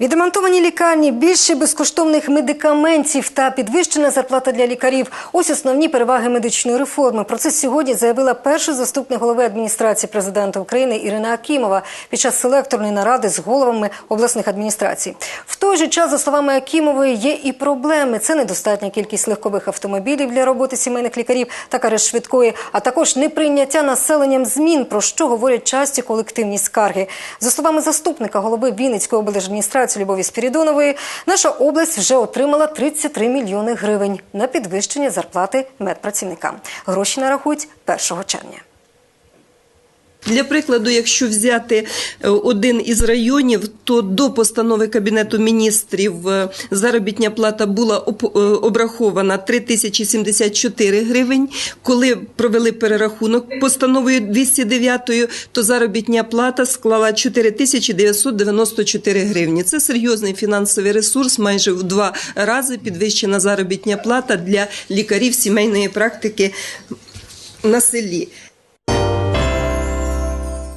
Відремонтовані лікарні, більше безкоштовних медикаментів та підвищена зарплата для лікарів. Ось основні переваги медичної реформи. Про це сьогодні заявила перший заступник голови адміністрації президента України Ірина Акімова під час селекторної наради з головами обласних адміністрацій. В той же час, за словами Акімової, є і проблеми. Це недостатня кількість легкових автомобілів для роботи сімейних лікарів та карет швидкої, а також неприйняття населенням змін, про що говорять часті колективні скарги. За словами заступника голови Вінницької облдержадміністрації Любові Спірідонової, наша область вже отримала 33 мільйони гривень на підвищення зарплати медпрацівникам. Гроші нарахують 1 червня. Для прикладу, якщо взяти е, один із районів, то до постанови Кабінету міністрів е, заробітня плата була е, обрахована 3074 гривень. Коли провели перерахунок постановою 209, то заробітня плата склала 4994 гривні. Це серйозний фінансовий ресурс, майже в два рази підвищена заробітня плата для лікарів сімейної практики на селі.